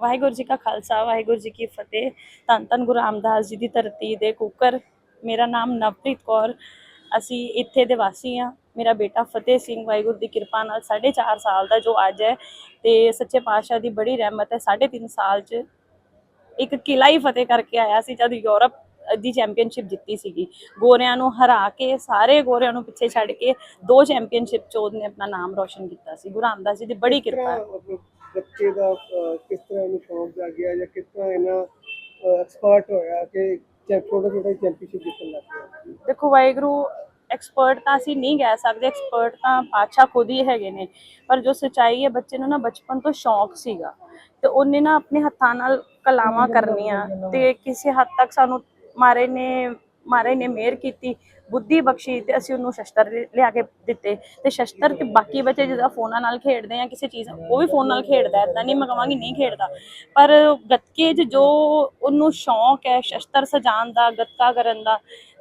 ਵਾਹਿਗੁਰੂ ਜੀ ਕਾ ਖਾਲਸਾ, ਵਾਹਿਗੁਰੂ ਜੀ ਕੀ ਫਤਿਹ। ਧੰਨ ਧੰਨ ਗੁਰੂ ਰਾਮਦਾਸ ਜੀ ਦੀ ਧਰਤੀ ਦੇ ਕੁੱਕਰ। ਮੇਰਾ ਨਾਮ ਨਵਪ੍ਰੀਤ ਕੌਰ। ਅਸੀਂ ਇੱਥੇ ਦੇ ਵਾਸੀ ਆ ਮੇਰਾ ਬੇਟਾ ਫਤਿਹ ਸਿੰਘ ਵਾਹਿਗੁਰੂ ਦੀ ਕਿਰਪਾ ਨਾਲ 4.5 ਸਾਲ ਦਾ ਜੋ ਅੱਜ ਹੈ ਤੇ ਸੱਚੇ ਪਾਤਸ਼ਾਹ ਦੀ ਬੜੀ ਰਹਿਮਤ ਹੈ। 3.5 ਸਾਲ 'ਚ ਇੱਕ ਕਿਲਾ ਹੀ ਫਤਿਹ ਕਰਕੇ ਆਇਆ ਸੀ ਜਦ ਯੂਰਪ ਦੀ ਚੈਂਪੀਅਨਸ਼ਿਪ ਜਿੱਤੀ ਸੀਗੀ। ਗੋਰਿਆਂ ਨੂੰ ਹਰਾ ਕੇ, ਸਾਰੇ ਗੋਰਿਆਂ ਨੂੰ ਪਿੱਛੇ ਛੱਡ ਕੇ ਦੋ ਚੈਂਪੀਅਨਸ਼ਿਪ 'ਚ ਉਹਨੇ ਆਪਣਾ ਨਾਮ ਰੋਸ਼ਨ ਕੀਤਾ ਸੀ। ਗੁਰੂ ਰਾਮਦਾਸ ਜੀ ਦੀ ਬੜੀ ਕਿਰਪਾ ਬੱਚੇ ਦਾ ਅਹ, ਕਿਸ ਤਰ੍ਹਾਂ ਇਹਨੂੰ ਸ਼ੌਂਕ ਜਾਗਿਆ ਜਾਂ ਕਿਸ ਤਰ੍ਹਾਂ ਇਹਨਾਂ ਐਕਸਪਰਟ ਹੋਇਆ ਕਿ ਚੈ ਛੋਟਾ ਛੋਟਾ ਚੈਂਪੀਅਨਸ਼ਿਪ ਜਿੱਤਣ ਲੱਗ ਗਿਆ? ਦੇਖੋ ਵਾਹਿਗੁਰੂ ਐਕਸਪਰਟ ਤਾਂ ਅਸੀਂ ਨਹੀਂ ਕਹਿ ਸਕਦੇ ਐਕਸਪਰਟ ਤਾਂ ਪਾਤਸ਼ਾਹ ਖੁਦ ਹੀ ਹੈਗੇ ਨੇ। ਪਰ ਜੋ ਸਚਾਈ ਹੈ ਬੱਚੇ ਨੂੰ ਨਾ ਬਚਪਨ ਤੋਂ ਸ਼ੌਂਕ ਸੀਗਾ। ਤੇ ਉਹਨੇ ਨਾ ਆਪਣੇ ਹੱਥਾਂ ਨਾਲ ਕਲਾਵਾਂ ਕਰਨੀਆਂ ਤੇ ਕਿਸੇ ਹੱਦ ਤੱਕ ਸਾਨੂੰ ਮਾਰੇ ਨੇ ਮਹਾਰਾਜ ਨੇ ਮਿਹਰ ਕੀਤੀ, ਬੁੱਧੀ ਬਖਸ਼ੀ ਤੇ ਅਸੀਂ ਉਹਨੂੰ ਸ਼ਸਤਰ ਲਿਆ ਕੇ ਦਿੱਤੇ। ਤੇ ਸ਼ਸਤਰ ਤੇ ਬਾਕੀ ਬੱਚੇ ਜਿਹਦਾ ਫੋਨਾਂ ਨਾਲ ਖੇਡਦੇ ਆ ਕਿਸੇ ਚੀਜ਼, ਉਹ ਵੀ ਫੋਨ ਨਾਲ ਖੇਡਦਾ, ਏਦਾਂ ਨਹੀਂ ਮੈਂ ਕਹਾਂਗੀ ਨਹੀਂ ਖੇਡਦਾ। ਪਰ ਗੱਤਕੇ 'ਚ ਜੋ ਉਹਨੂੰ ਸ਼ੌਂਕ ਹੈ ਸ਼ਸਤਰ ਸਜਾਉਣ ਦਾ, ਗੱਤਕਾ ਕਰਨ ਦਾ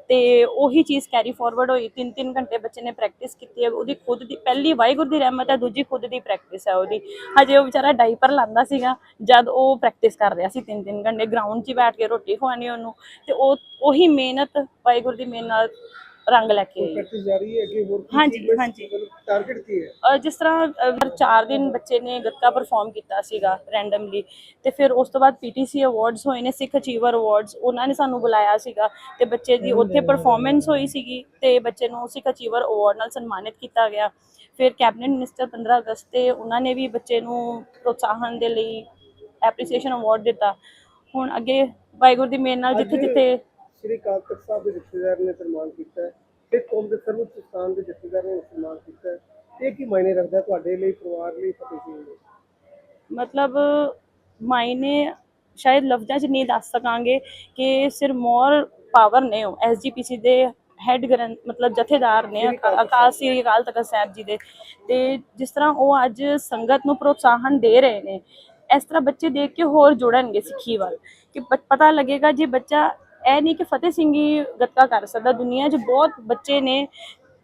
ਤੇ ਉਹੀ ਚੀਜ਼ ਕੈਰੀ ਫਾਰਵਰਡ ਹੋਈ। ਤਿੰਨ ਤਿੰਨ ਘੰਟੇ ਬੱਚੇ ਨੇ ਪ੍ਰੈਕਟਿਸ ਕੀਤੀ ਹੈ। ਉਹਦੀ ਖੁਦ ਦੀ ਪਹਿਲੀ ਵਾਹਿਗੁਰੂ ਦੀ ਰਹਿਮਤ ਹੈ, ਦੂਜੀ ਖੁਦ ਦੀ ਪ੍ਰੈਕਟਿਸ ਹੈ ਉਹਦੀ। ਹਜੇ ਉਹ ਵਿਚਾਰਾ ਡਾਈਪਰ ਲਾਂਦਾ ਸੀਗਾ, ਜਦ ਉਹ ਪ੍ਰੈਕਟਿਸ ਕਰ ਰਿਹਾ ਸੀ ਤਿੰਨ ਤਿੰਨ ਘੰਟੇ। ਗਰਾਊਂਡ 'ਚ ਬੈਠ ਕੇ ਰੋਟੀ ਖਵਾਣੀ ਉਹਨੂੰ। ਤੇ ਉਹ, ਉਹੀ ਮਿਹਨਤ, ਵਾਹਿਗੁਰੂ ਦੀ ਮਿਹਨਤ ਨਾਲ ਰੰਗ ਲੈ ਕੇ ਆਈ। ਪ੍ਰੈਕਟਿਸ ਜਾਰੀ ਹੈ ਕਿ ਹੋਰ ਕੀ ਹਾਂਜੀ, achievements ਹਾਂਜੀ। ਮਤਲਬ ਟਾਰਗੇਟ ਕੀ ਹੈ? ਅਹ ਜਿਸ ਤਰ੍ਹਾਂ ਅਹ ਚਾਰ ਦਿਨ ਬੱਚੇ ਨੇ ਗੱਤਕਾ ਪਰਫਾਰਮ ਕੀਤਾ ਸੀਗਾ ਰੈਂਡਮਲੀ ਤੇ ਫਿਰ ਉਸ ਤੋਂ ਬਾਅਦ ਪੀਟੀਸੀ ਅਵਾਰਡਸ ਹੋਏ ਨੇ ਸਿੱਖ ਅਚੀਵਰ ਅਵਾਰਡਸ ਉਹਨਾਂ ਨੇ ਸਾਨੂੰ ਬੁਲਾਇਆ ਸੀਗਾ ਤੇ ਬੱਚੇ ਦੀ ਉੱਥੇ ਪਰਫਾਰਮੈਂਸ ਹੋਈ ਸੀਗੀ ਤੇ ਬੱਚੇ ਨੂੰ ਸਿੱਖ ਅਚੀਵਰ ਅਵਾਰਡ ਨਾਲ ਸਨਮਾਨਿਤ ਕੀਤਾ ਗਿਆ। ਫਿਰ ਕੈਬਨਿਟ ਮਿਨਿਸਟਰ 15 ਅਗਸਤ ਤੇ ਉਹਨਾਂ ਨੇ ਵੀ ਬੱਚੇ ਨੂੰ ਪ੍ਰੋਤਸਾਹਨ ਦੇ ਲਈ ਐਪਰੀਸੀਏਸ਼ਨ ਅਵਾਰਡ ਦਿੱਤਾ। ਹੁਣ ਅੱਗੇ ਵਾਹਿਗੁਰੂ ਦੀ ਮਿਹਰ ਨਾਲ ਜਿੱਥੇ ਜਿੱਥੇ ਸ੍ਰੀ ਅਕਾਲ ਤਖਤ ਸਾਹਿਬ ਦੇ ਜਥੇਦਾਰ ਨੇ ਸਨਮਾਨ ਕੀਤਾ ਤੇ ਕੌਮ ਦੇ ਸਰਵਉੱਚ ਸਥਾਨ ਦੇ ਜਥੇਦਾਰ ਨੇ ਸਨਮਾਨ ਕੀਤਾ ਇਹ ਕੀ ਮਾਇਨੇ ਰੱਖਦਾ ਤੁਹਾਡੇ ਲਈ ਪਰਿਵਾਰ ਲਈ ਫਤਿਹ ਸਿੰਘ ਲਈ? ਮਤਲਬ ਮਾਇਨੇ ਸ਼ਾਇਦ ਲਫ਼ਜ਼ਾਂ 'ਚ ਨਹੀਂ ਦੱਸ ਸਕਾਂਗੇ ਕਿ ਸਿਰਮੌਰ ਪਾਵਰ ਨੇ ਉਹ ਐਸਜੀਪੀਸੀ ਦੇ ਹੈੱਡ ਗ੍ਰੰਥ ਮਤਲਬ ਜਥੇਦਾਰ ਨੇ ਅਕਾ- ਅਕਾਲ ਸ੍ਰੀ ਅਕਾਲ ਤਖਤ ਸਾਹਿਬ ਜੀ ਦੇ। ਤੇ ਜਿਸ ਤਰ੍ਹਾਂ ਉਹ ਅੱਜ ਸੰਗਤ ਨੂੰ ਪ੍ਰੋਤਸਾਹਨ ਦੇ ਰਹੇ ਨੇ ਇਸ ਤਰ੍ਹਾਂ ਬੱਚੇ ਦੇਖ ਕੇ ਹੋਰ ਜੁੜਨਗੇ ਸਿੱਖੀ ਵੱਲ। ਕਿ ਪਤਾ ਲੱਗੇਗਾ ਜੇ ਬੱਚਾ ਇਹ ਨਹੀਂ ਕਿ ਫਤਿਹ ਸਿੰਘ ਹੀ ਗੱਤਕਾ ਕਰ ਸਕਦਾ ਦੁਨੀਆ 'ਚ। ਬਹੁਤ ਬੱਚੇ ਨੇ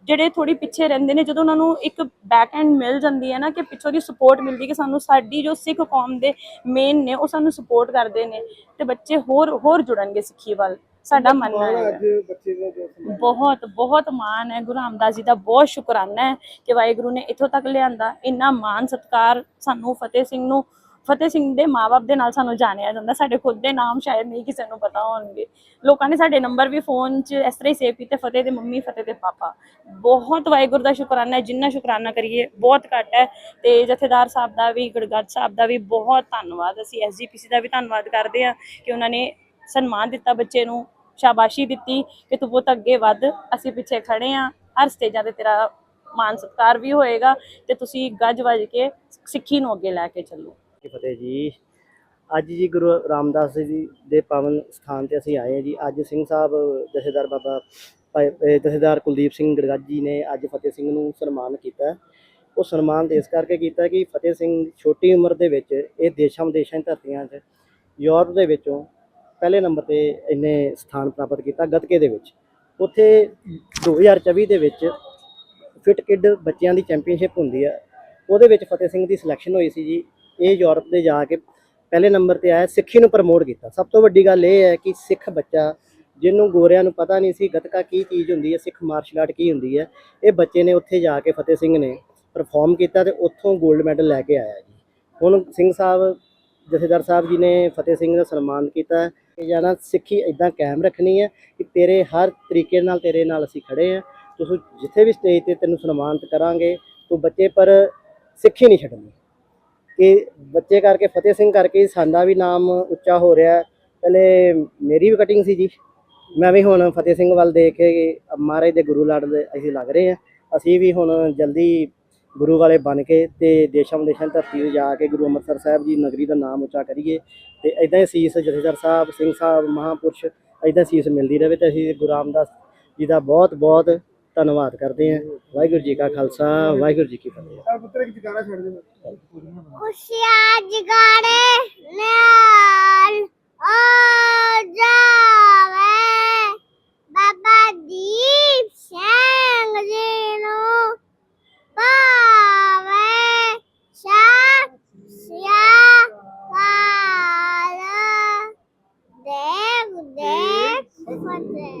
ਜਿਹੜੇ ਥੋੜੀ ਪਿੱਛੇ ਰਹਿੰਦੇ ਨੇ। ਜਦੋਂ ਉਹਨਾਂ ਨੂੰ ਇੱਕ ਬੈਕ ਐਂਡ ਮਿਲ ਜਾਂਦੀ ਹੈ ਨਾ ਕਿ ਪਿੱਛੋਂ ਦੀ ਸਪੋਰਟ ਮਿਲਦੀ ਕਿ ਸਾਨੂੰ ਸਾਡੀ ਜੋ ਸਿੱਖ ਕੌਮ ਦੇ ਮੇਨ ਨੇ ਉਹ ਸਾਨੂੰ ਸਪੋਰਟ ਕਰਦੇ ਨੇ ਤੇ ਬੱਚੇ ਹੋਰ ਹੋਰ ਜੁੜਨਗੇ ਸਿੱਖੀ ਵੱਲ। ਸਾਡਾ ਮੰਨਣਾ ਮਾਣ ਹੈ। ਬਹੁਤ ਬਹੁਤ ਮਾਣ ਹੈ। ਗੁਰੂ ਰਾਮਦਾਸ ਜੀ ਦਾ ਬਹੁਤ ਸ਼ੁਕਰਾਨਾ ਹੈ ਕਿ ਵਾਹਿਗੁਰੂ ਨੇ ਇੱਥੋਂ ਤੱਕ ਲਿਆਂਦਾ। ਇੰਨਾ ਮਾਣ ਸਤਿਕਾਰ ਸਾਨੂੰ ਫਤਿਹ ਸਿੰਘ ਨੂੰ ਫਤਿਹ ਸਿੰਘ ਦੇ ਮਾਪੇ ਦੇ ਨਾਲ ਸਾਨੂੰ ਜਾਣਿਆ ਜਾਂਦਾ, ਸਾਡੇ ਖੁਦ ਦੇ ਨਾਮ ਸ਼ਾਇਦ ਨਹੀਂ ਕਿਸੇ ਨੂੰ ਪਤਾ ਹੋਣਗੇ। ਲੋਕਾਂ ਨੇ ਸਾਡੇ ਨੰਬਰ ਵੀ ਫੋਨ 'ਚ ਇਸ ਤਰ੍ਹਾਂ ਹੀ ਸੇਵ ਕੀਤੇ, ਫਤਿਹ ਦੇ ਮੰਮੀ, ਫਤਿਹ ਦੇ ਪਾਪਾ। ਬਹੁਤ ਵਾਹਿਗੁਰੂ ਦਾ ਸ਼ੁਕਰਾਨਾ ਹੈ, ਜਿੰਨਾ ਸ਼ੁਕਰਾਨਾ ਕਰੀਏ, ਬਹੁਤ ਘੱਟ ਹੈ। ਤੇ ਜਥੇਦਾਰ ਸਾਹਿਬ ਦਾ ਵੀ ਗੜਗੱਜ ਸਾਹਿਬ ਦਾ ਵੀ ਬਹੁਤ ਧੰਨਵਾਦ। ਅਸੀਂ ਐਸਜੀਪੀਸੀ ਦਾ ਵੀ ਧੰਨਵਾਦ ਕਰਦੇ ਹਾਂ ਕਿ ਉਹਨਾਂ ਨੇ ਸਨਮਾਨ ਦਿੱਤਾ ਬੱਚੇ ਨੂੰ, ਸ਼ਾਬਾਸ਼ੀ ਦਿੱਤੀ ਕਿ ਤੂੰ ਬਹੁਤ ਅੱਗੇ ਵੱਧ, ਅਸੀਂ ਪਿੱਛੇ ਖੜੇ ਆ ਹਰ ਸਟੇਜਾਂ ਤੇ ਤੇਰਾ ਮਾਨ ਸਤਿਕਾਰ ਵੀ ਹੋਏਗਾ ਤੇ ਤੁਸੀਂ ਗੱਜ ਵੱਜ ਕੇ ਸਿੱਖੀ ਨੂੰ ਅੱਗੇ ਲੈ ਕੇ ਚੱਲੋ। ਜੀ ਫਤਿਹ ਜੀ। ਅੱਜ ਜੀ ਗੁਰੂ ਰਾਮਦਾਸ ਜੀ ਦੇ ਪਾਵਨ ਸਥਾਨ ਤੇ ਅਸੀਂ ਆਏ ਹਾਂ ਜੀ। ਅੱਜ ਸਿੰਘ ਸਾਹਿਬ, ਜਥੇਦਾਰ ਬਾਬਾ ਜਥੇਦਾਰ ਕੁਲਦੀਪ ਸਿੰਘ ਗੜਗੱਜ ਜੀ ਨੇ ਅੱਜ ਫਤਿਹ ਸਿੰਘ ਨੂੰ ਸਨਮਾਨ ਕੀਤਾ। ਉਹ ਸਨਮਾਨ ਇਸ ਕਰਕੇ ਕੀਤਾ ਕਿ ਫਤਿਹ ਸਿੰਘ ਛੋਟੀ ਉਮਰ ਦੇ ਵਿੱਚ ਇਹ ਦੇਸ਼ਾਂ ਵਿਦੇਸ਼ਾਂ ਦੀ ਧਰਤੀਆਂ 'ਚ ਯੂਰਪ ਦੇ ਵਿੱਚੋਂ ਪਹਿਲੇ ਨੰਬਰ ਤੇ ਇਹਨੇ ਸਥਾਨ ਪ੍ਰਾਪਤ ਕੀਤਾ ਗੱਤਕੇ ਦੇ ਵਿੱਚ। ਉੱਥੇ 2024 ਦੇ ਵਿੱਚ ਫਿਟ ਕਿਡ ਬੱਚਿਆਂ ਦੀ ਚੈਂਪੀਅਨਸ਼ਿਪ ਹੁੰਦੀ ਹੈ ਉਹਦੇ ਵਿੱਚ ਫਤਿਹ ਸਿੰਘ ਦੀ ਸਿਲੈਕਸ਼ਨ ਹੋਈ ਸੀ ਜੀ। ਇਹ ਯੂਰਪ ਦੇ ਜਾ ਕੇ ਪਹਿਲੇ ਨੰਬਰ ਤੇ ਆਇਆ, ਸਿੱਖੀ ਨੂੰ ਪ੍ਰਮੋਟ ਕੀਤਾ। ਸਭ ਤੋਂ ਵੱਡੀ ਗੱਲ ਇਹ ਹੈ ਕਿ ਸਿੱਖ ਬੱਚਾ ਜਿਹਨੂੰ ਗੋਰਿਆਂ ਨੂੰ ਪਤਾ ਨਹੀਂ ਸੀ ਗੱਤਕਾ ਕੀ ਚੀਜ਼ ਹੁੰਦੀ ਹੈ, ਸਿੱਖ ਮਾਰਸ਼ਲ ਆਰਟ ਕੀ ਹੁੰਦੀ ਹੈ, ਇਹ ਬੱਚੇ ਨੇ ਉੱਥੇ ਜਾ ਕੇ ਫਤਿਹ ਸਿੰਘ ਨੇ ਪਰਫਾਰਮ ਕੀਤਾ ਤੇ ਉੱਥੋਂ 골ਡ ਮੈਡਲ ਲੈ ਕੇ ਆਇਆ ਜੀ। ਹੁਣ ਸਿੰਘ ਸਾਹਿਬ, ਜਥੇਦਾਰ ਸਾਹਿਬ ਜੀ ਨੇ ਫਤਿਹ ਸਿੰਘ ਦਾ ਸਨਮਾਨ ਕੀਤਾ ਕਿ ਜਾਨਾ ਸਿੱਖੀ ਇਦਾਂ ਕਾਇਮ ਰੱਖਣੀ ਹੈ ਕਿ ਤੇਰੇ ਹਰ ਤਰੀਕੇ ਨਾਲ, ਤੇਰੇ ਨਾਲ ਅਸੀਂ ਖੜੇ ਆ ਤੁਸੀਂ ਜਿੱਥੇ ਵੀ ਸਟੇਜ ਤੇ ਤੈਨੂੰ ਸਨਮਾਨਿਤ ਕਰਾਂਗੇ, ਤੂੰ ਬੱਚੇ ਪਰ ਸਿੱਖੀ ਨਹੀਂ ਛੱਡਣੀ। ਕਿ ਬੱਚੇ ਕਰਕੇ, ਫਤਿਹ ਸਿੰਘ ਕਰਕੇ ਸਾਡਾ ਵੀ ਨਾਮ ਉੱਚਾ ਹੋ ਰਿਹਾ ਪਹਿਲੇ ਮੇਰੀ ਵੀ ਕਟਿੰਗ ਸੀ ਜੀ। ਮੈਂ ਵੀ ਹੁਣ ਫਤਿਹ ਸਿੰਘ ਵੱਲ ਦੇਖ ਕੇ ਮਹਾਰਾਜ ਦੇ ਗੁਰੂ ਲੜ ਦੇ ਅਸੀਂ ਲੱਗ ਰਹੇ ਆ ਅਸੀਂ ਵੀ ਹੁਣ ਜਲਦੀ ਗੁਰੂ ਵਾਲੇ ਬਣ ਕੇ ਤੇ ਦੇਸ਼ਾਂ ਵਿਦੇਸ਼ਾਂ ਦੀ ਧਰਤੀ ਤੇ ਜਾ ਕੇ ਗੁਰੂ ਅੰਮ੍ਰਿਤਸਰ ਸਾਹਿਬ ਜੀ ਨਗਰੀ ਦਾ ਨਾਮ ਉੱਚਾ ਕਰੀਏ ਤੇ ਇਦਾਂ ਹੀ ਸੀਸ ਜਥੇਦਾਰ ਸਾਹਿਬ, ਸਿੰਘ ਸਾਹਿਬ, ਮਹਾਂਪੁਰਸ਼ ਇਦਾਂ ਸੀਸ ਮਿਲਦੀ ਰਹੇ ਤੇ ਅਸੀਂ ਗੁਰੂ ਰਾਮਦਾਸ ਜੀ ਦਾ ਬਹੁਤ ਬਹੁਤ ਧੰਨਵਾਦ ਕਰਦੇ ਹਾਂ। ਵਾਹਿਗੁਰੂ ਜੀ ਕਾ ਖਾਲਸਾ ਵਾਹਿਗੁਰੂ ਜੀ ਕੀ ਫਤਿਹ। ਆ ਪੁੱਤਰ ਇੱਕ ਜਗਾਰਾ ਛੱਡ ਦੇ ਖੁਸ਼ੀਆਂ ਜਗਾੜੇ ਨਾਲ ਆ ਜਾਵੇ ਬਾਬਾ ਦੀਪ ਸਿੰਘ ਜੀ ਨੂੰ ਪਾਵੇ ਸ਼ਾ ਸਿਆ ਕਾ ਫਤਿਹ